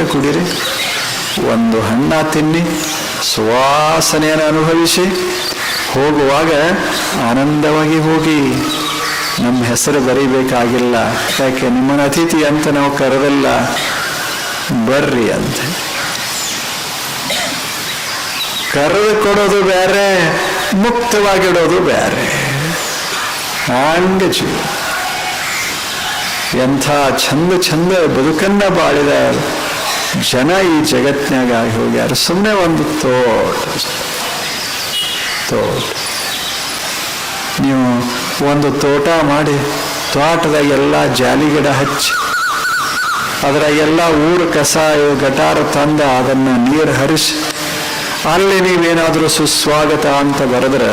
ನೀರು ಕುಡಿರಿ ಒಂದು ಹಣ್ಣ ತಿನ್ನಿ, ಸುವಾಸನೆಯನ್ನು ಅನುಭವಿಸಿ. ಹೋಗುವಾಗ ಆನಂದವಾಗಿ ಹೋಗಿ. ನಮ್ಮ ಹೆಸರು ಬರೀಬೇಕಾಗಿಲ್ಲ. ಯಾಕೆ, ನಿಮ್ಮನ್ನು ಅತಿಥಿ ಅಂತ ನಾವು ಕರೆದಲ್ಲ. ಬರ್ರಿ ಅಂತ. ಕರೆದು ಕೊಡೋದು ಬೇರೆ ಮುಕ್ತವಾಗಿಡೋದು ಬೇರೆ. ಹಂಗ ಜೀವ ಎಂಥ ಚಂದ ಚಂದ ಬದುಕನ್ನ ಬಾಳಿದ. ಜನ ಈ ಜಗತ್ನಾಗ ಆಗಿ ಹೋಗ್ಯಾರ ಸುಮ್ಮನೆ ಒಂದು ತೋಟ ತೋಟ. ನೀವು ಒಂದು ತೋಟ ಮಾಡಿ ತೋಟದಾಗ ಎಲ್ಲ ಜಾಲಿ ಗಿಡ ಹಚ್ಚಿ ಅದ್ರಾಗೆಲ್ಲ ಊರು ಕಸ ಗಟಾರ ತಂದ ಅದನ್ನ ನೀರು ಹರಿಸಿ ಅಲ್ಲಿ ನೀವೇನಾದರೂ ಸುಸ್ವಾಗತ ಅಂತ ಬರೆದ್ರೆ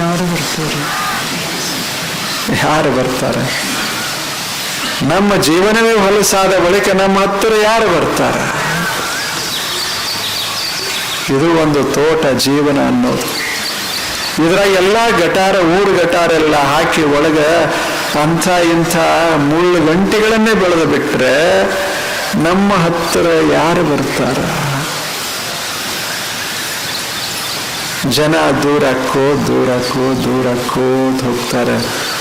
ಯಾರು ಬರ್ತಾರೆ? ಯಾರು ಬರ್ತಾರೆ? ನಮ್ಮ ಜೀವನವೇ ಹೊಲಸಾದ ಬಳಿಕ ನಮ್ಮ ಹತ್ತಿರ ಯಾರು ಬರ್ತಾರೆ? ಇದು ಒಂದು ತೋಟ ಜೀವನ ಅನ್ನೋದು. ಇದರ ಎಲ್ಲ ಗಟಾರ, ಊರು ಗಟಾರ ಎಲ್ಲ ಹಾಕಿ ಒಳಗ ಅಂಥ ಇಂಥ ಮುಳ್ಳು ಗಂಟೆಗಳನ್ನೇ ಬೆಳೆದು ಬಿಟ್ರೆ ನಮ್ಮ ಹತ್ತಿರ ಯಾರು ಬರ್ತಾರ? ಜನ ದೂರಕ್ಕೋ ದೂರಕ್ಕೋ ದೂರಕ್ಕೋ ಹೋಗ್ತಾರೆ.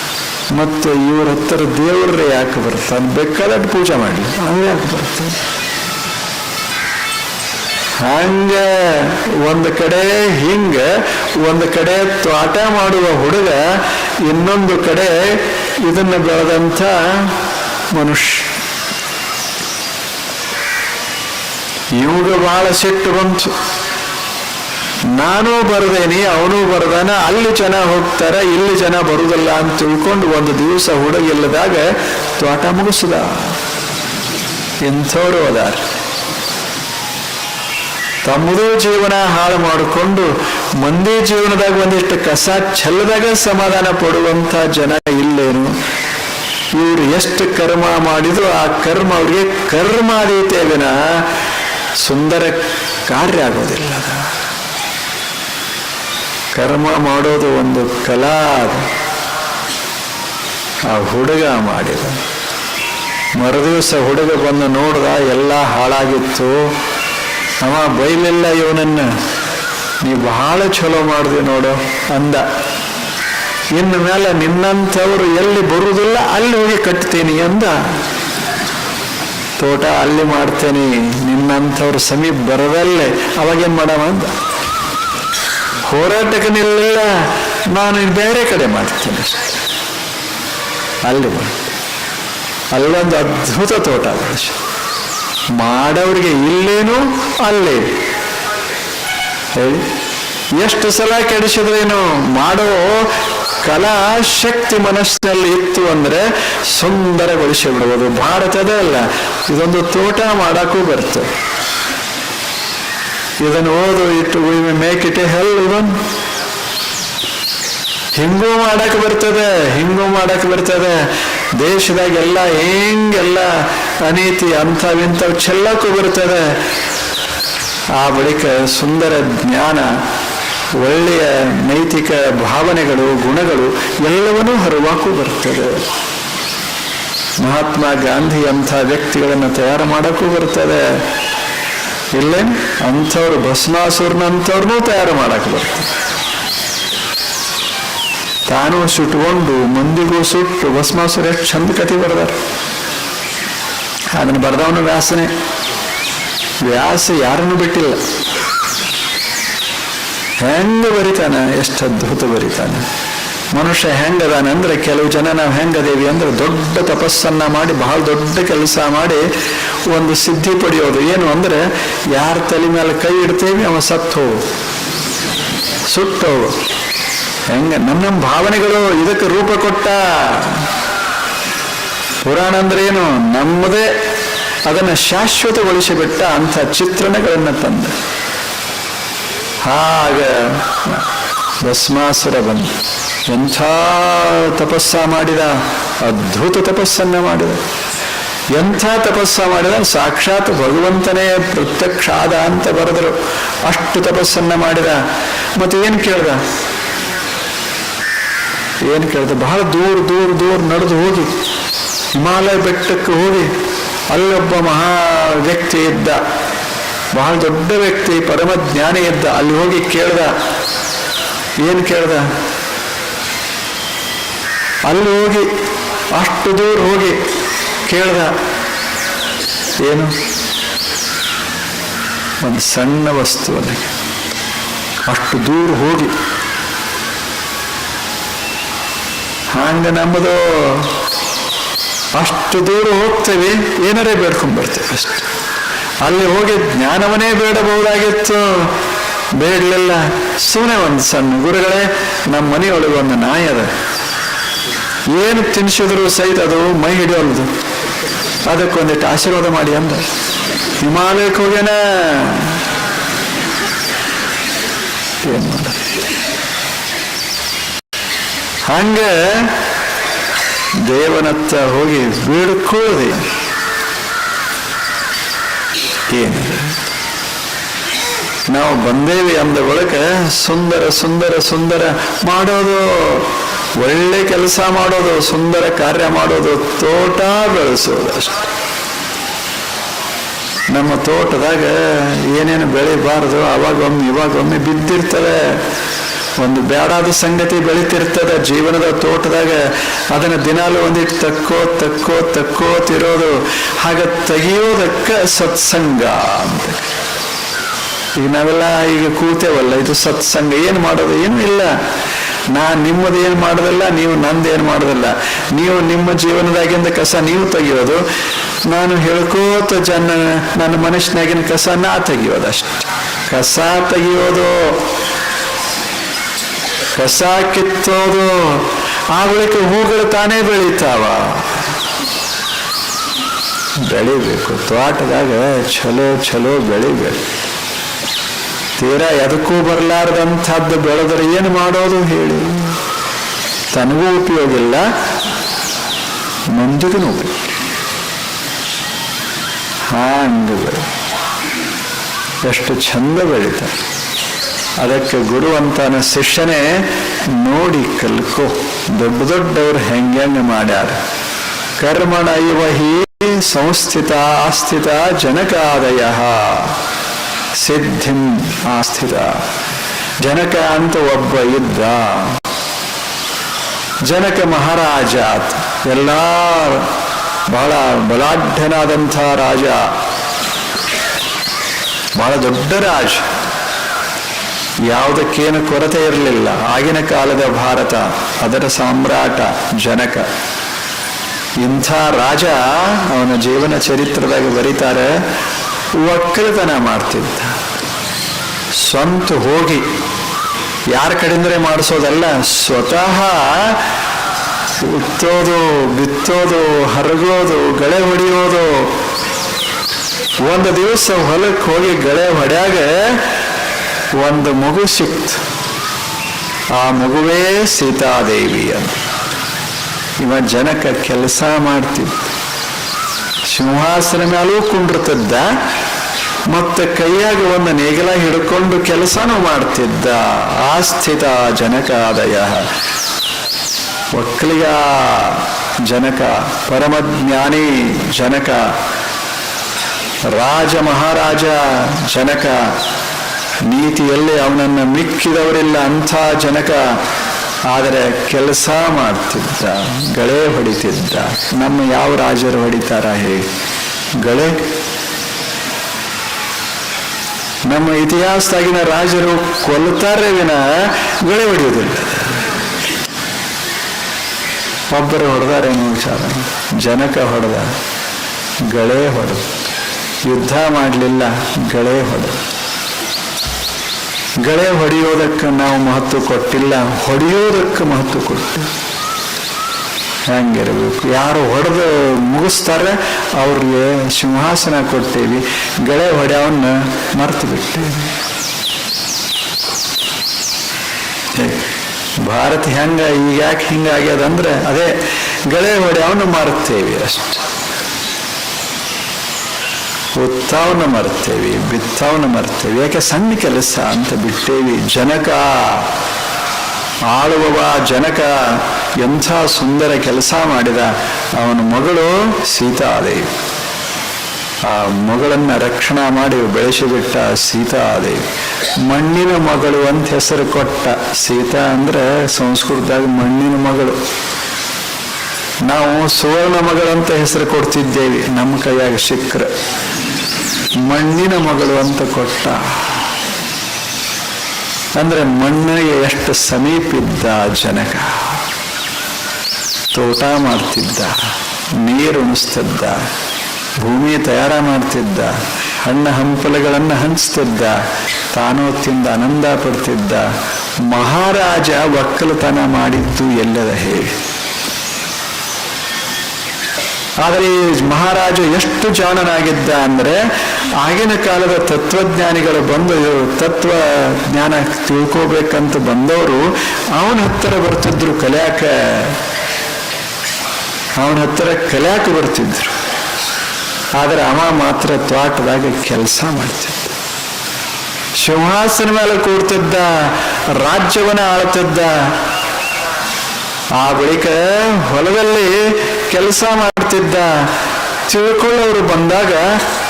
ಮತ್ತು ಇವರ ಹತ್ತಿರ ದೇವರೇ ಯಾಕೆ ಬರ್ತಾನೆ ಬೇಕಾದಟ್ಟು ಪೂಜೆ ಮಾಡಿ. ಅವ್ರು ಯಾಕೆ ಬರ್ತಾನೆ ಹಂಗ ಒಂದು ಕಡೆ ಹಿಂಗ ಒಂದು ಕಡೆ ತ್ವಾಟ ಮಾಡುವ ಹುಡುಗ ಇನ್ನೊಂದು ಕಡೆ ಇದನ್ನ ಬೆಳೆದಂಥ ಮನುಷ್ಯ. ಇವಾಗ ಬಹಳ ಸಿಟ್ಟು ಬಂತು. ನಾನು ಬರ್ದೇನಿ, ಅವನು ಬರ್ದಾನ, ಅಲ್ಲಿ ಜನ ಹೋಗ್ತಾರ, ಇಲ್ಲಿ ಜನ ಬರುದಲ್ಲ ಅಂತ ತಿಳ್ಕೊಂಡು ಒಂದು ದಿವಸ ಹುಡುಗಿಲ್ಲದಾಗ ತೋಟ ಮುಗಿಸ್ದ. ಎಂಥವ್ರು ಅದಾರ. ತಮ್ಮದೂ ಜೀವನ ಹಾಳು ಮಾಡಿಕೊಂಡು ಮಂದಿ ಜೀವನದಾಗ ಒಂದಿಷ್ಟು ಕಸ ಚೆಲ್ಲದಾಗ ಸಮಾಧಾನ ಪಡುವಂತ ಜನ ಇಲ್ಲೇನು? ಇವ್ರು ಎಷ್ಟು ಕರ್ಮ ಮಾಡಿದ್ರು, ಆ ಕರ್ಮ ಅವ್ರಿಗೆ ಕರ್ಮ ವಿನ ಸುಂದರ ಕಾರ್ಯ ಆಗೋದಿಲ್ಲ. ಕರ್ಮ ಮಾಡೋದು ಒಂದು ಕಲಾ. ಆ ಹುಡುಗ ಮಾಡಿದ. ಮರುದಿವಸ ಹುಡುಗ ಬಂದು ನೋಡ್ದ, ಎಲ್ಲ ಹಾಳಾಗಿತ್ತು. ಅವ ಬೈಲಿಲ್ಲ, ಇವನನ್ನ ನೀ ಬಹಳ ಚಲೋ ಮಾಡಿದೆ ನೋಡು, ಅಂದ. ಇನ್ನು ಮೇಲೆ ನಿನ್ನಂಥವ್ರು ಎಲ್ಲಿ ಬರುವುದಿಲ್ಲ ಅಲ್ಲಿ ಹೋಗಿ ಕಟ್ತೀನಿ ಅಂದ. ತೋಟ, ಅಲ್ಲಿ ಮಾಡ್ತೇನೆ, ನಿನ್ನಂಥವ್ರು ಸಮೀಪ ಬರದಲ್ಲೇ. ಅವಾಗೇನು ಮಾಡವ ಅಂದ? ಹೋರಾಟಕ್ಕೆ ನಿಲ್ಲ ನಾನು ಬೇರೆ ಕಡೆ ಮಾಡ್ತೀನಿ. ಅಲ್ಲಿ ಅಲ್ಲೊಂದು ಅದ್ಭುತ ತೋಟ ಮಾಡವರಿಗೆ ಇಲ್ಲೇನು ಅಲ್ಲೇ. ಹೇಳಿ. ಎಷ್ಟು ಸಲ ಕೆಡಿಸಿದ್ರೇನು ಮಾಡೋ ಕಲಾ ಶಕ್ತಿ ಮನಸ್ಸಿನಲ್ಲಿ ಇತ್ತು ಅಂದ್ರೆ ಸುಂದರಗೊಳಿಸಿ ಬಿಡುವುದು ಭಾರತದ ಅಲ್ಲ. ಇದೊಂದು ತೋಟ ಮಾಡಕ್ಕೂ ಬರ್ತದೆ. ಇದನ್ನು ಓದು, ಇಟ್ಟು we make it a hell even ಹಿಂಗೂ ಮಾಡಕ್ ಬರ್ತದೆ, ಹಿಂಗೂ ಮಾಡಕ್ ಬರ್ತದೆ. ದೇಶದಾಗೆಲ್ಲ ಹೆಂಗೆಲ್ಲ ಅನೀತಿ ಅಂಥವಿಂಥವು ಚೆಲ್ಲಕ್ಕೂ ಬರ್ತದೆ. ಆ ಬಳಿಕ ಸುಂದರ ಜ್ಞಾನ, ಒಳ್ಳೆಯ ನೈತಿಕ ಭಾವನೆಗಳು, ಗುಣಗಳು ಎಲ್ಲವನ್ನೂ ಹರಿವಾಕು ಬರ್ತದೆ. ಮಹಾತ್ಮ ಗಾಂಧಿ ಅಂಥ ವ್ಯಕ್ತಿಗಳನ್ನು ತಯಾರು ಮಾಡಕ್ಕೂ ಬರ್ತದೆ. ಇಲ್ಲೇ ಅಂಥವ್ರು ಭಸ್ಮಾಸುರನಂಥವ್ರನ್ನೂ ತಯಾರು ಮಾಡಕ್ಕೆ ಬರ್ತದೆ ತಾನು ಸುಟ್ಕೊಂಡು ಮಂದಿಗೂ ಸುಟ್ಟು ಭಸ್ಮಾಸುರ ಎಷ್ಟು ಚಂದ ಕತೆ ಬರ್ದಾರ. ಅದನ್ನು ಬರ್ದವನು ವ್ಯಾಸನೆ. ವ್ಯಾಸ ಯಾರನ್ನು ಬಿಟ್ಟಿಲ್ಲ. ಹೆಂಗ ಬರಿತಾನೆ ಎಷ್ಟು ಅದ್ಭುತ ಬರಿತಾನೆ. ಮನುಷ್ಯ ಹೆಂಗದಾನ ಅಂದ್ರೆ ಕೆಲವು ಜನ ನಾವು ಹೆಂಗದೇವಿ ಅಂದ್ರೆ ದೊಡ್ಡ ತಪಸ್ಸನ್ನ ಮಾಡಿ, ಬಹಳ ದೊಡ್ಡ ಕೆಲಸ ಮಾಡಿ ಒಂದು ಸಿದ್ಧಿ ಪಡೆಯೋದು. ಏನು ಅಂದ್ರೆ, ಯಾರ ತಲೆ ಮೇಲೆ ಕೈ ಇಡ್ತೇವಿ, ಅವ ಸತ್ತು ಸುಟ್ಟವು ಸುಟ್ಟು ಹೆಂಗ. ನಮ್ಮ ನಮ್ಮ ಭಾವನೆಗಳು ಇದಕ್ಕೆ ರೂಪ ಕೊಟ್ಟ. ಪುರಾಣ ಅಂದ್ರೆ ಏನು? ನಮ್ಮದೇ ಅದನ್ನು ಶಾಶ್ವತಗೊಳಿಸಿಬಿಟ್ಟ ಅಂಥ ಚಿತ್ರಣಗಳನ್ನು ತಂದ. ಹಾಗ ಭಸ್ಮಾಸುರ ಬಂದು ಎಂಥ ತಪಸ್ಸ ಮಾಡಿದ? ಅದ್ಭುತ ತಪಸ್ಸನ್ನ ಮಾಡಿದ. ಎಂಥ ತಪಸ್ಸ ಮಾಡಿದ? ಸಾಕ್ಷಾತ್ ಭಗವಂತನೇ ಪ್ರತ್ಯಕ್ಷ ಆದ ಅಂತ ಬರೆದರು. ಅಷ್ಟು ತಪಸ್ಸನ್ನ ಮಾಡಿದ. ಮತ್ತೆ ಏನು ಕೇಳ್ದ? ಏನು ಕೇಳ್ದ? ಬಹಳ ದೂರ ದೂರ ದೂರ ನಡೆದು ಹೋಗಿ. ಹಿಮಾಲಯ ಬೆಟ್ಟಕ್ಕೆ ಹೋಗಿ. ಅಲ್ಲೊಬ್ಬ ಮಹಾ ವ್ಯಕ್ತಿ ಇದ್ದ. ಬಹಳ ದೊಡ್ಡ ವ್ಯಕ್ತಿ ಪರಮ ಜ್ಞಾನಿ ಇದ್ದ. ಅಲ್ಲಿ ಹೋಗಿ ಕೇಳ್ದ. ಏನು ಕೇಳ್ದ? ಅಲ್ಲಿ ಹೋಗಿ, ಅಷ್ಟು ದೂರ ಹೋಗಿ ಕೇಳ್ದ, ಏನು? ಒಂದು ಸಣ್ಣ ವಸ್ತು ಅಲ್ಲಿಗೆ ಅಷ್ಟು ದೂರ ಹೋಗಿ. ಹಂಗೆ ನಮ್ಮದು ಅಷ್ಟು ದೂರ ಹೋಗ್ತೇವೆ, ಏನಾರೇ ಬೇಡ್ಕೊಂಡ್ಬರ್ತೇವೆ ಅಷ್ಟು. ಅಲ್ಲಿ ಹೋಗಿ ಜ್ಞಾನವನ್ನೇ ಬೇಡಬಹುದಾಗಿತ್ತು. ಬೇಡಲಿಲ್ಲ ಸುಮ್ಮನೆ ಒಂದು ಸಣ್ಣ ಗುರುಗಳೇ, ನಮ್ಮ ಮನೆಯೊಳಗೆ ಒಂದು ನಾಯಿ ಅದ. ಏನು ತಿನ್ಸಿದ್ರು ಸಹಿತ ಅದು ಮೈ ಹಿಡಿಯೋಲ್ದು. ಅದಕ್ಕೊಂದಿಟ್ಟು ಆಶೀರ್ವಾದ ಮಾಡಿ ಅಂದ. ಹಿಮಾಲಯಕ್ಕೆ ಹೋಗ್ಯಾನ? ಏನ್ ಹಂಗ ದೇವನತ್ತ ಹೋಗಿ ಬೇಡ್ಕೊಳ್ಳದೆ. ಏನಿದೆ ನಾವು ಬಂದೇವಿ ಅಂದ ಬಳಿಕ ಸುಂದರ ಸುಂದರ ಸುಂದರ ಮಾಡೋದು. ಒಳ್ಳೆ ಕೆಲಸ ಮಾಡೋದು, ಸುಂದರ ಕಾರ್ಯ ಮಾಡೋದು, ತೋಟ ಬೆಳೆಸೋದು ಅಷ್ಟೆ. ನಮ್ಮ ತೋಟದಾಗ ಏನೇನು ಬೆಳಿಬಾರದು, ಅವಾಗೊಮ್ಮೆ, ಇವಾಗೊಮ್ಮೆ ಬಿದ್ದಿರ್ತವೆ. ಒಂದು ಬೇಡಾದ ಸಂಗತಿ ಬೆಳೀತಿರ್ತದೆ ಜೀವನದ ತೋಟದಾಗ. ಅದನ್ನ ದಿನಾಲು ಒಂದಿಟ್ಟು ತಕ್ಕೋ ತಕ್ಕೋ ತಕ್ಕೋತಿರೋದು ಹಾಗ ತೆಗೆಯೋದಕ್ಕ ಸತ್ಸಂಗ ಅಂತ. ಈಗ ನಾವೆಲ್ಲ ಈಗ ಕೂತೇವಲ್ಲ, ಇದು ಸತ್ಸಂಗ. ಏನು ಮಾಡೋದು? ಏನು ಇಲ್ಲ. ನಾ ನಿಮ್ಮದು ಏನು ಮಾಡೋದಿಲ್ಲ, ನೀವು ನಂದು ಏನು ಮಾಡೋದಿಲ್ಲ. ನೀವು ನಿಮ್ಮ ಜೀವನದಾಗಿಂದ ಕಸ ನೀವು ತೆಗಿಯೋದು. ನಾನು ಹೇಳ್ಕೋತ ಜನ, ನನ್ನ ಮನುಷ್ಯನಾಗಿನ ಕಸ ನಾ ತೆಗಿಯೋದು ಅಷ್ಟೆ. ಕಸ ತೆಗಿಯೋದು, ಕಸ ಕಿತ್ತೋದು. ಆ ಬಳಿಕ ಹೂಗಳು ತಾನೇ ಬೆಳೀತಾವ. ಬೆಳಿಬೇಕು. ತೋಟದಾಗ ಚಲೋ ಚಲೋ ಬೆಳಿಬೇಕು. ತೀರಾ ಎದಕ್ಕೂ ಬರಲಾರ್ದಂಥದ್ದು ಬೆಳೆದ್ರೆ ಏನು ಮಾಡೋದು ಹೇಳಿ. ತನಗೂ ಉಪಯೋಗ ಇಲ್ಲ, ಮಂದಿಗೂ ಉಪಯೋಗ ಎಷ್ಟು ಚಂದ ಬೆಳೀತಾರೆ ಅದಕ್ಕೆ ಗುರು ಅಂತಾನ ಶಿಷ್ಯನೇ ನೋಡಿ ಕಲ್ಕೋ. ದೊಡ್ಡ ದೊಡ್ಡವ್ರು ಹೆಂಗೆ ಮಾಡ್ಯಾರ. ಕರ್ಮಣ ಇವ ಹೀ ಸಂಸ್ಥಿತ ಆಸ್ಥಿತ ಜನಕಾದಯ. ಸಿದ್ಧಿಂ ಆಸ್ಥಿತ. ಜನಕ ಅಂತ ಒಬ್ಬ ಇದ್ದ. ಜನಕ ಮಹಾರಾಜ ಎಲ್ಲ ಬಹಳ ಬಲಾಢ್ಯನಾದಂಥ ರಾಜ. ಬಹಳ ದೊಡ್ಡ ರಾಜ. ಯಾವುದಕ್ಕೇನು ಕೊರತೆ ಇರಲಿಲ್ಲ. ಆಗಿನ ಕಾಲದ ಭಾರತ, ಅದರ ಸಾಮ್ರಾಟ, ಜನಕ. ಇಂಥ ರಾಜ ಅವನ ಜೀವನ ಚರಿತ್ರದಾಗ ಬರೀತಾರೆ. ಒಕ್ಕಲತನ ಮಾಡ್ತಿದ್ದ. ಸ್ವಂತ ಹೋಗಿ ಯಾರ ಕಡೆಂದ್ರೆ ಮಾಡಿಸೋದಲ್ಲ, ಸ್ವತಃ ಉತ್ತೋದು, ಬಿತ್ತೋದು, ಹರಗೋದು, ಗಳೆ ಹೊಡೆಯೋದು. ಒಂದು ದಿವಸ ಹೊಲಕ್ಕೆ ಹೋಗಿ ಗಳೆ ಹೊಡ್ಯಾಗ ಒಂದು ಮಗು ಸಿಕ್ತು. ಆ ಮಗುವೇ ಸೀತಾದೇವಿ ಅಂತ. ಇವ ಜನಕ ಕೆಲಸ ಮಾಡ್ತಿದ್ದ. ಸಿಂಹಾಸನ ಮೇಲೂ ಕುಂಡಿರ್ತಿದ್ದ, ಮತ್ತೆ ಕೈಯಾಗ ಒಂದು ನೇಗಿಲ ಹಿಡ್ಕೊಂಡು ಕೆಲಸನೂ ಮಾಡ್ತಿದ್ದ. ಆಸ್ಥಿತ ಜನಕಾದಯ. ಒಕ್ಕಲಿಗ ಜನಕ, ಪರಮಜ್ಞಾನಿ ಜನಕ, ರಾಜ ಮಹಾರಾಜ ಜನಕ, ನೀತಿಯಲ್ಲಿ ಅವನನ್ನು ಮಿಕ್ಕಿದವರಿಲ್ಲ ಅಂಥ ಜನಕ ಆದರೆ ಕೆಲಸ ಮಾಡ್ತಿದ್ದ, ಗಳೆ ಹೊಡಿತಿದ್ದ. ನಮ್ಮ ಯಾವ ರಾಜರು ಹೊಡಿತಾರ ಹೇಳಿ. ಗಳೆ? ನಮ್ಮ ಇತಿಹಾಸದಾಗಿನ ರಾಜರು ಕೊಲ್ತಾರೆ ವಿನ, ಗಳೆ ಹೊಡೆಯುವುದಿಲ್ಲ ಒಬ್ಬರು ಹೊಡೆದಾರೇನು ವಿಚಾರ. ಜನಕ ಹೊಡೆದ, ಗಳೆ ಹೊಡೆದು. ಯುದ್ಧ ಮಾಡಲಿಲ್ಲ, ಗಳೆ ಹೊಡೆದ. ಗಳೆ ಹೊಡೆಯೋದಕ್ಕೆ ನಾವು ಮಹತ್ವ ಕೊಟ್ಟಿಲ್ಲ. ಹೊಡೆಯೋದಕ್ಕೆ ಮಹತ್ವ ಕೊಟ್ಟು ಹೆಂಗಿರಬೇಕು ಯಾರು ಹೊಡೆದು ಮುಗಿಸ್ತಾರೆ, ಅವ್ರಿಗೆ ಸಿಂಹಾಸನ ಕೊಡ್ತೇವಿ. ಗಳೆ ಹೊಡೆಯವನ್ನ ಮರ್ತು ಬಿಟ್ಟೇವಿ ಭಾರತ ಹೆಂಗ, ಈಗ ಯಾಕೆ ಹಿಂಗಾಗ್ಯದಂದ್ರೆ, ಅದೇ ಗಳೆ ಹೊಡೆಯವನ್ನ ಮರುತ್ತೇವೆ ಅಷ್ಟೆ. ಉತ್ತವನ್ನ ಮರ್ತೇವಿ ಬಿತ್ತವನ್ನ ಮರ್ತೇವಿ. ಯಾಕೆ ಸಣ್ಣ ಕೆಲಸ ಅಂತ ಬಿಟ್ಟೇವಿ. ಜನಕ, ಆಳುವವ, ಜನಕ ಎಂಥ ಸುಂದರ ಕೆಲಸ ಮಾಡಿದ ಅವನ ಮಗಳು ಸೀತಾದೇವಿ. ಆ ಮಗಳನ್ನ ರಕ್ಷಣಾ ಮಾಡಿ ಬೆಳೆಸಿಬಿಟ್ಟ ಸೀತಾದೇವಿ. ಮಣ್ಣಿನ ಮಗಳು ಅಂತ ಹೆಸರು ಕೊಟ್ಟ ಸೀತಾ ಅಂದ್ರೆ ಸಂಸ್ಕೃತದಾಗ ಮಣ್ಣಿನ ಮಗಳು. ನಾವು ಸುವರ್ಣ ಮಗಳಂತ ಹೆಸರು ಕೊಡ್ತಿದ್ದೇವೆ. ನಮ್ಮ ಕೈಯಾಗ ಶಿಖ್ರ ಮಣ್ಣಿನ ಮಗಳು ಅಂತ ಕೊಟ್ಟ. ಅಂದ್ರೆ ಮಣ್ಣಿಗೆ ಎಷ್ಟು ಸಮೀಪಿದ್ದ ಜನಕ. ತೋಟ ಮಾಡ್ತಿದ್ದ. ನೀರು ಉಣಿಸ್ತಿದ್ದ. ಭೂಮಿ ತಯಾರ ಮಾಡ್ತಿದ್ದ. ಹಣ್ಣ ಹಂಪಲುಗಳನ್ನು ಹಂಚ್ತಿದ್ದ. ತಾನೋ ತಿಂದ ಆನಂದ ಪಡ್ತಿದ್ದ. ಮಹಾರಾಜ ಒಕ್ಕಲತನ ಮಾಡಿದ್ದು ಎಲ್ಲದ ಹೇಳಿ ಆದರೆ ಮಹಾರಾಜ ಎಷ್ಟು ಜಾಣನಾಗಿದ್ದ ಅಂದ್ರೆ ಆಗಿನ ಕಾಲದ ತತ್ವಜ್ಞಾನಿಗಳು ಬಂದು ತತ್ವ ಜ್ಞಾನ ತಿಳ್ಕೋಬೇಕಂತ ಬಂದವರು, ಅವನ ಹತ್ತಿರ ಬರ್ತಿದ್ರು ಕಲ್ಯಾಕ. ಅವನ ಹತ್ತಿರ ಕಲ್ಯಾಕ ಬರ್ತಿದ್ರು. ಆದರೆ ಅವ ಮಾತ್ರ ತ್ವಾಟದಾಗ ಕೆಲಸ ಮಾಡ್ತಿದ್ದ. ಸಿಂಹಾಸನ ಮೇಲೆ ಕೂಡ್ತಿದ್ದ ರಾಜ್ಯವನ್ನ ಆಳ್ತಿದ್ದ. ಆ ಬಳಿಕ ಹೊಲದಲ್ಲಿ ಕೆಲಸ ಮಾಡ್ತಿದ್ದ ತಿಳ್ಕೊಳ್ಳೋರು ಬಂದಾಗ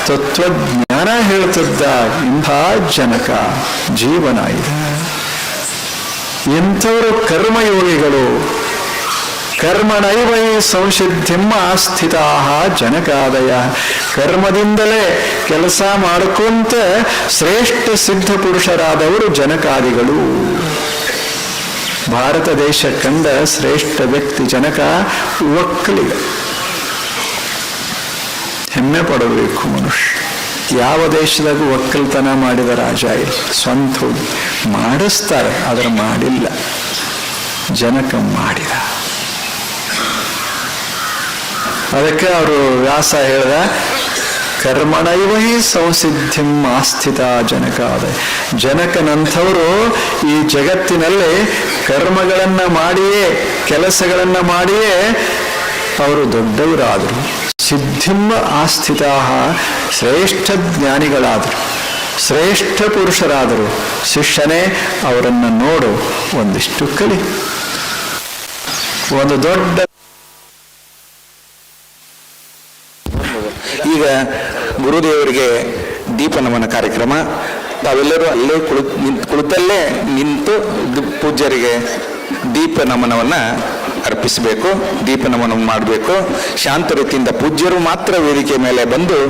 ತತ್ವಜ್ಞಾನ ಹೇಳ್ತಿದ್ದ. ಇಂಥ ಜನಕ ಜೀವನ ಇದೆ. ಎಂಥವರು ಕರ್ಮಯೋಗಿಗಳು. ಕರ್ಮಣೈವೈ ಸಂಸಿದ್ಧಿಮ್ಮ ಆಸ್ಥಿತ ಜನಕಾದಯ. ಕರ್ಮದಿಂದಲೇ ಕೆಲಸ ಮಾಡ್ಕೊಂತ ಶ್ರೇಷ್ಠ ಸಿದ್ಧ ಪುರುಷರಾದವರು ಜನಕಾದಿಗಳು. ಭಾರತ ದೇಶ ಕಂಡ ಶ್ರೇಷ್ಠ ವ್ಯಕ್ತಿ ಜನಕ ಒಕ್ಕಲಿಗ. ಹೆಮ್ಮೆ ಪಡಬೇಕು ಮನುಷ್ಯ. ಯಾವ ದೇಶದಾಗೂ ಒಕ್ಕಲ್ತನ ಮಾಡಿದ ರಾಜ ಇಲ್ಲ. ಸ್ವಂತ ಹೋಗಿ ಮಾಡಿಸ್ತಾರೆ, ಆದ್ರೆ ಮಾಡಿಲ್ಲ. ಜನಕ ಮಾಡಿದ. ಅದಕ್ಕೆ ಅವರು ವ್ಯಾಸ ಹೇಳ್ದ ಕರ್ಮಣೈವಹಿ ಸಂಸಿದ್ಧಿಂ ಆಸ್ಥಿತ ಜನಕಾದ. ಜನಕನಂಥವರು ಈ ಜಗತ್ತಿನಲ್ಲಿ ಕರ್ಮಗಳನ್ನ ಮಾಡಿಯೇ, ಕೆಲಸಗಳನ್ನ ಮಾಡಿಯೇ, ಅವರು ದೊಡ್ಡವರಾದರು. ಸಿದ್ಧಿಂ ಆಸ್ಥಿತ ಶ್ರೇಷ್ಠ ಜ್ಞಾನಿಗಳಾದರು. ಶ್ರೇಷ್ಠ ಪುರುಷರಾದರು. ಶಿಷ್ಯನೇ, ಅವರನ್ನು ನೋಡು, ಒಂದಿಷ್ಟು ಕಲಿ. ಒಂದು ದೊಡ್ಡ ಈಗ ಗುರುದೇವರಿಗೆ ದೀಪ ನಮನ ಕಾರ್ಯಕ್ರಮ. ತಾವೆಲ್ಲರೂ ಅಲ್ಲೇ ಕುಳಿತು ಕುಳಿತಲ್ಲೇ ನಿಂತು ಪೂಜ್ಯರಿಗೆ ದೀಪ ನಮನವನ್ನ ಅರ್ಪಿಸಬೇಕು, ದೀಪ ನಮನ ಮಾಡಬೇಕು. ಶಾಂತ ರೀತಿಯಿಂದ ಪೂಜ್ಯರು ಮಾತ್ರ ವೇದಿಕೆ ಮೇಲೆ ಬಂದು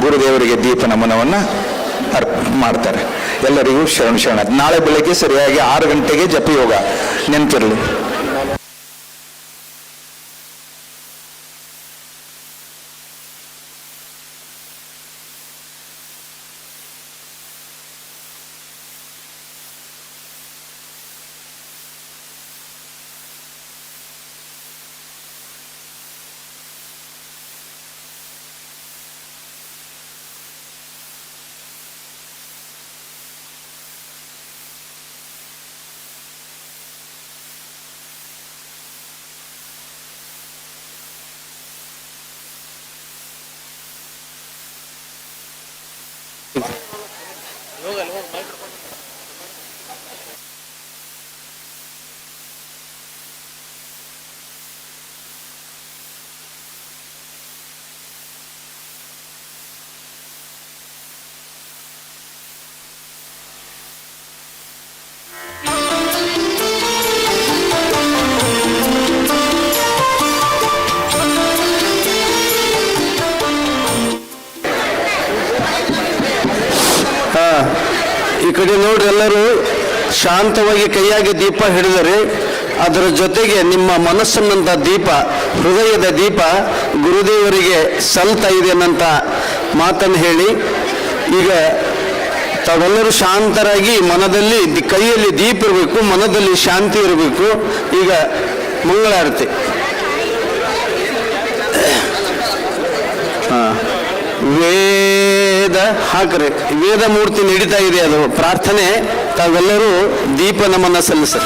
ಗುರುದೇವರಿಗೆ ದೀಪ ನಮನವನ್ನ ಅರ್ಪ ಮಾಡ್ತಾರೆ. ಎಲ್ಲರಿಗೂ ಶರಣ ಶರಣ. ನಾಳೆ ಬೆಳಗ್ಗೆ ಸರಿಯಾಗಿ ಆರು ಗಂಟೆಗೆ ಜಪಯೋಗ. ನೆನಪಿರಲಿ. ಈ ನೋಡ್ರಿ ಎಲ್ಲರೂ ಶಾಂತವಾಗಿ ಕೈಯಾಗಿ ದೀಪ ಹಿಡಿದರೆ ಅದರ ಜೊತೆಗೆ ನಿಮ್ಮ ಮನಸ್ಸನ್ನಂತ ದೀಪ, ಹೃದಯದ ದೀಪ ಗುರುದೇವರಿಗೆ ಸಲ್ತಾ ಇದೆ ಅನ್ನಂತ ಮಾತನ್ನು ಹೇಳಿ, ಈಗ ತಾವೆಲ್ಲರೂ ಶಾಂತರಾಗಿ ಮನದಲ್ಲಿ ಕೈಯಲ್ಲಿ ದೀಪ ಇರಬೇಕು, ಮನದಲ್ಲಿ ಶಾಂತಿ ಇರಬೇಕು. ಈಗ ಮಂಗಳಾರತಿ. ಹಾ. ವೇದ ಹಾಕ್ರಿ ವೇದ ಮೂರ್ತಿ ನಡೀತಾ ಇದೆ ಅದು. ಪ್ರಾರ್ಥನೆ ತಾವೆಲ್ಲರೂ ದೀಪ ನಮನ ಸಲ್ಲಿಸ್ರಿ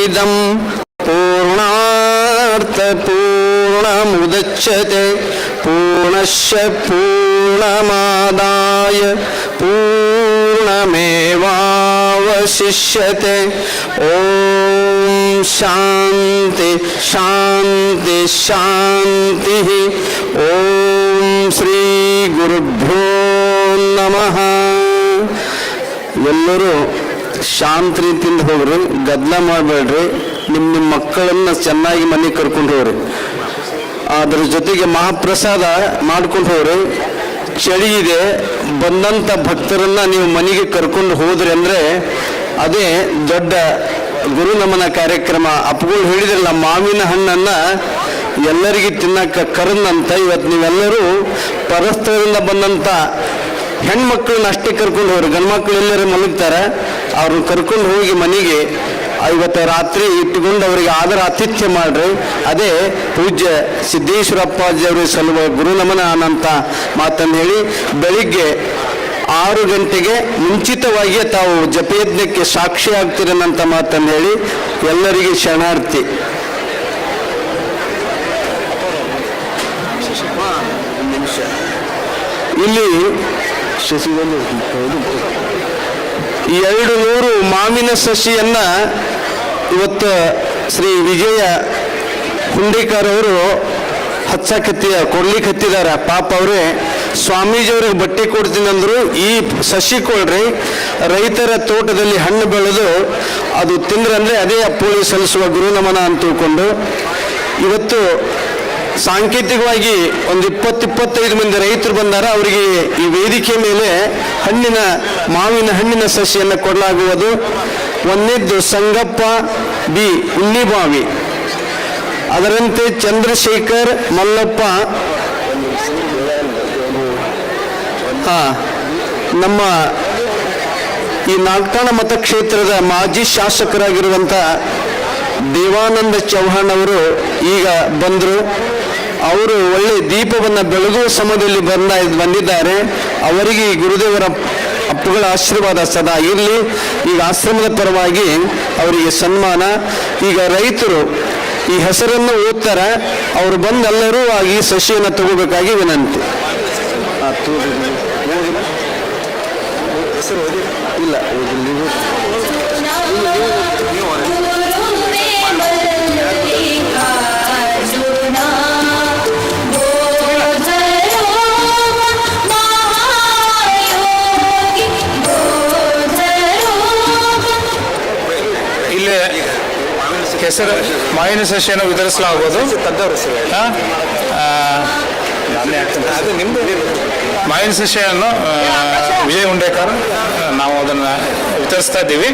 पूर्णमिदं पूर्णार्थपूर्णमुदच्छते पूर्णस्य पूर्णमादाय पूर्णमेवावशिष्यते ॐ शान्ति शान्ति शान्तिः ॐ श्रीगुरुभ्यो ನಮಃ ಎಲ್ಲರೂ ಶಾಂತ ರೀತಿಯಿಂದ ಹೋಗ್ರಿ ಗದ್ದಲ ಮಾಡಬೇಡ್ರಿ ನಿಮ್ಮ ನಿಮ್ಮ ಮಕ್ಕಳನ್ನ ಚೆನ್ನಾಗಿ ಮನೆಗೆ ಕರ್ಕೊಂಡು ಹೋಗ್ರಿ. ಅದ್ರ ಜೊತೆಗೆ ಮಹಾಪ್ರಸಾದ ಮಾಡ್ಕೊಂಡು ಹೋಗ್ರಿ. ಚಳಿ ಇದೆ ಬಂದಂಥ ಭಕ್ತರನ್ನ ನೀವು ಮನೆಗೆ ಕರ್ಕೊಂಡು ಹೋದ್ರಿ ಅಂದ್ರೆ ಅದೇ ದೊಡ್ಡ ಗುರು ನಮನ ಕಾರ್ಯಕ್ರಮ. ಅಪ್ಪಗಳು ಹೇಳಿದ್ರಲ್ಲ, ಮಾವಿನ ಹಣ್ಣನ್ನ ಎಲ್ಲರಿಗೆ ತಿನ್ನಕ ಕರ್ನಂತ ಇವತ್ತು ನೀವೆಲ್ಲರೂ ಪರಸ್ಥಳದಿಂದ ಬಂದಂತ ಹೆಣ್ಮಕ್ಳನ್ನ ಅಷ್ಟೇ ಕರ್ಕೊಂಡು ಹೋಗ್ರಿ. ಗಂಡ್ಮಕ್ಳು ಎಲ್ಲರೂ ಮಲಗ್ತಾರೆ. ಅವ್ರನ್ನ ಕರ್ಕೊಂಡು ಹೋಗಿ ಮನೆಗೆ ಇವತ್ತು ರಾತ್ರಿ ಇಟ್ಟುಕೊಂಡು ಅವರಿಗೆ ಆದರ ಆತಿಥ್ಯ ಮಾಡ್ರಿ. ಅದೇ ಪೂಜ್ಯ ಸಿದ್ದೇಶ್ವರಪ್ಪಾಜಿ ಸಲುವ ಗುರು ನಮನ ಅನ್ನಂತ ಮಾತನ್ನು ಹೇಳಿ ಬೆಳಿಗ್ಗೆ ಆರು ಗಂಟೆಗೆ ಮುಂಚಿತವಾಗಿಯೇ ತಾವು ಜಪಯಜ್ಞಕ್ಕೆ ಸಾಕ್ಷಿ ಆಗ್ತೀರನ್ನಂತ ಮಾತನ್ನು ಹೇಳಿ ಎಲ್ಲರಿಗೆ ಶರಣಾರ್ಥಿ. ಇಲ್ಲಿ ಶಶಿಗಳು ಎರಡು ನೂರು ಮಾವಿನ ಸಸಿಯನ್ನ ಇವತ್ತು ಶ್ರೀ ವಿಜಯ ಹುಂಡಿಕಾರ್ ಅವರು ಕೊಡ್ಲಿಕ್ಕೆ ಹತ್ತಿದಾರ. ಪಾಪ ಅವರೇ ಸ್ವಾಮೀಜಿಯವ್ರಿಗೆ ಬಟ್ಟೆ ಕೊಡ್ತೀನಿ ಅಂದ್ರು, ಈ ಸಸಿ ಕೊಡ್ರಿ, ರೈತರ ತೋಟದಲ್ಲಿ ಹಣ್ಣು ಬೆಳೆದು ಅದು ತಿಂದ್ರಂದ್ರೆ ಅದೇ ಅಪ್ಪೋಳಿ ಸಲ್ಲಿಸುವ ಗುರುನಮನ ಅಂತ ತಿಳ್ಕೊಂಡು, ಇವತ್ತು ಸಾಂಕೇತಿಕವಾಗಿ ಒಂದು ಇಪ್ಪತ್ತು ಇಪ್ಪತ್ತೈದು ಮಂದಿ ರೈತರು ಬಂದಾರ. ಅವರಿಗೆ ಈ ವೇದಿಕೆ ಮೇಲೆ ಹಣ್ಣಿನ, ಮಾವಿನ ಹಣ್ಣಿನ ಸಸಿಯನ್ನು ಕೊಡಲಾಗುವುದು. ಒಂದನೇದ್ದು ಸಂಗಪ್ಪ, ಬಿ ಉನ್ನಿಬಾವಿ ಅದರಂತೆ ಚಂದ್ರಶೇಖರ್ ಮಲ್ಲಪ್ಪ. ಹಾ, ನಮ್ಮ ಈ ನಾಲ್ಕಾಣ ಮತಕ್ಷೇತ್ರದ ಮಾಜಿ ಶಾಸಕರಾಗಿರುವಂಥ ದೇವಾನಂದ ಚೌಹಾಣ್ ಅವರು ಈಗ ಬಂದರು. ಅವರು ಒಳ್ಳೆ ದೀಪವನ್ನು ಬೆಳಗುವ ಸಮಯದಲ್ಲಿ ಬಂದ ಬಂದಿದ್ದಾರೆ. ಅವರಿಗೆ ಗುರುದೇವರ ಅಪ್ಪುಗಳ ಆಶೀರ್ವಾದ ಸದಾ ಇರಲಿ. ಈಗ ಆಶ್ರಮದ ಪರವಾಗಿ ಅವರಿಗೆ ಸನ್ಮಾನ. ಈಗ ರೈತರು ಈ ಹೆಸರನ್ನು ಓದ್ತಾರ. ಅವರು ಬಂದೆಲ್ಲರೂ ಆಗಿ ಈ ಸಸಿಯನ್ನು ತಗೋಬೇಕಾಗಿ ವಿನಂತಿ. ಇಲ್ಲಿ ಹೆಸರು ಮಾವಿನ ಸಸ್ಯವನ್ನು ವಿತರಿಸಲಾಗುವುದು ಹಾ? ನಿಮ್ಮದು ಮಾವಿನ ಸಸ್ಯವನ್ನು ವಿಜಯ್ ಉಂಡೇಕರ್ ನಾವು ಅದನ್ನು ವಿತರಿಸ್ತಾ ಇದ್ದೀವಿ.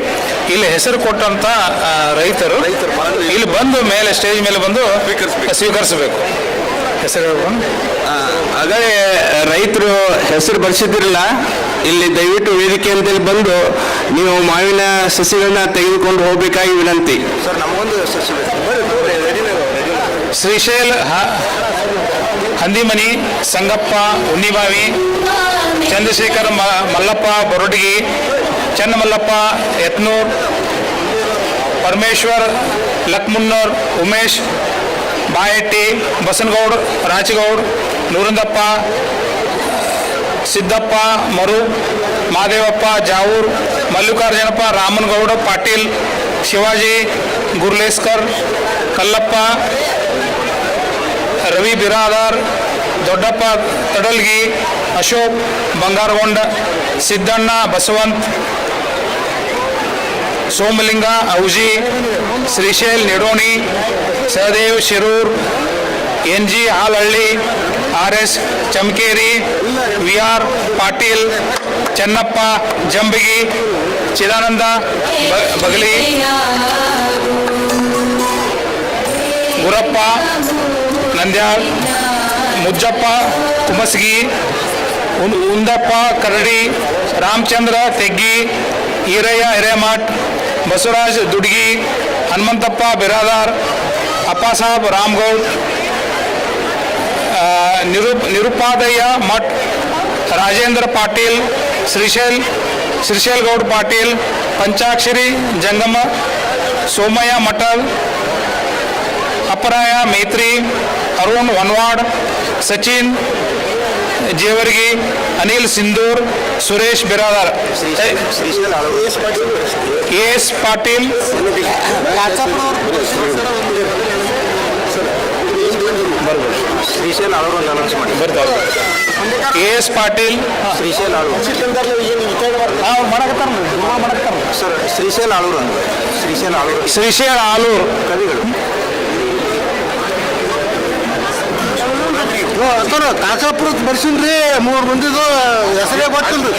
ಇಲ್ಲಿ ಹೆಸರು ಕೊಟ್ಟಂತ ರೈತರು ಇಲ್ಲಿ ಬಂದು ಮೇಲೆ ಸ್ಟೇಜ್ ಮೇಲೆ ಬಂದು ಸ್ವೀಕರಿಸಬೇಕು. ಹೆಸರು ಹಾಗಾದ್ರೆ ರೈತರು ಹೆಸರು ಬರ್ಸಿದ್ದಿರಲ್ಲ ಇಲ್ಲಿ ದಯವಿಟ್ಟು ವೇದಿಕೆ ಅಂತೇಳಿ ಬಂದು ನೀವು ಮಾವಿನ ಸಸಿಗಳನ್ನ ತೆಗೆದುಕೊಂಡು ಹೋಗ್ಬೇಕಾಗಿ ವಿನಂತಿ. ಶ್ರೀಶೈಲ್ ಹ- ಹಂದಿಮನಿ ಸಂಗಪ್ಪ ಉನ್ನಿಬಾವಿ ಚಂದ್ರಶೇಖರ್ ಮ Mallappa Boratagi Channamallappa Yatnoor Parameshwar Lakmunnoor Umesh ಬಾಯಟ್ಟಿ, ಬಸನಗೌಡ್, Rajagoud, Noorandappa, Siddappa, Maru, Madevappa, Javoor, Mallikarjunappa, Ramanagouda, Patil, Shivaji, ಗುರ್ಲೇಸ್ಕರ್, Kallappa, Ravi Biradar, Doddappa Tadalagi, Ashok, Bangaragonda, Siddanna, Basavant Somalinga, Auji, Shrishail, Nidoni, Sahadev, Shirur N G Halahalli, R S, Chamakeri, V R, Patil, Chennappa, Jambagi, Chidananda Bagali, Gurappa, Nandyal, Mujjappa, Kumasgi Undappa, Karadi, Ramachandra, Teggi, Irayya, Hiremath Basavaraj ದುಡ್ಗಿ Hanumanthappa Biradar Appasab Ramgoud ಆ, Nirup ನಿರುಪಾದಯ್ಯ Math Rajendra Patil Shrishail Shrishail Gaud Patil ಪಂಚಾಕ್ಷರಿ ಜಂಗಮ Somaiah ಮಠಲ್ ಅಪರಾಯ Metri Arun ವನ್ವಾಡ್ Sachin Jevargi Anil Sindoor Suresh Biradar A S Patil Shrishaila ಅವರು announce ಮಾಡಿ A S Patil Shrishaila Aluru sir Shrishaila Aluru ಅಂತ ಶ್ರೀಶೈಲ ಆಳೂರು ಶ್ರೀಶೈಲ ಆಲೂರ್ ಕವಿಗಳು ಕಾಕಾಪುರ ಬರ್ಸಿನ್ರಿ ಮೂರು ಮಂದಿದು ಹೆಸರೇ ಗೊತ್ತಿಲ್ರಿ.